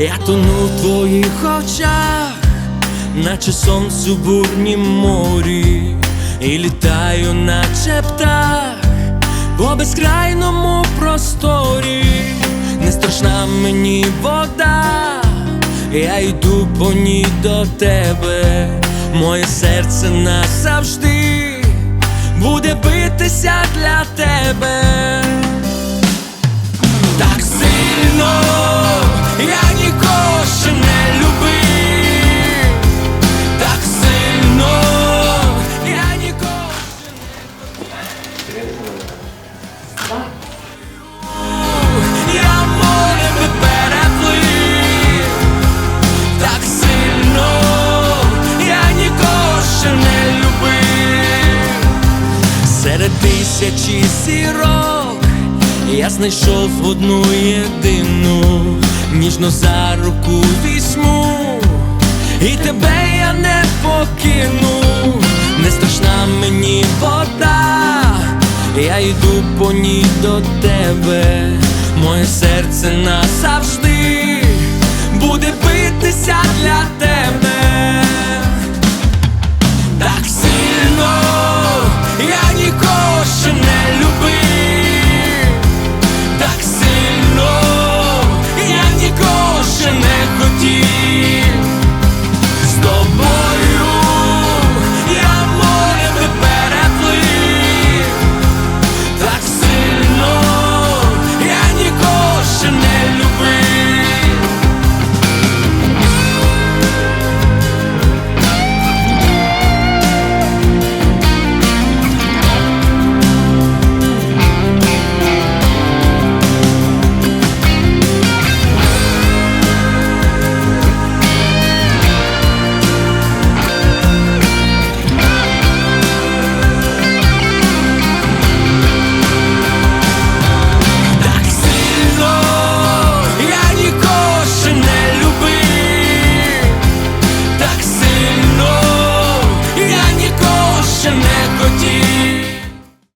Я тону в твоїх очах, наче сонце в бурнім морі, і літаю, наче птах, по безкрайному просторі, не страшна мені вода, я йду по ній до тебе, моє серце назавжди буде битися для тебе. Тисячі сірок я знайшов одну єдину, ніжно за руку візьму, і тебе я не покину, не страшна мені вода, я йду по ній до тебе, моє серце назавжди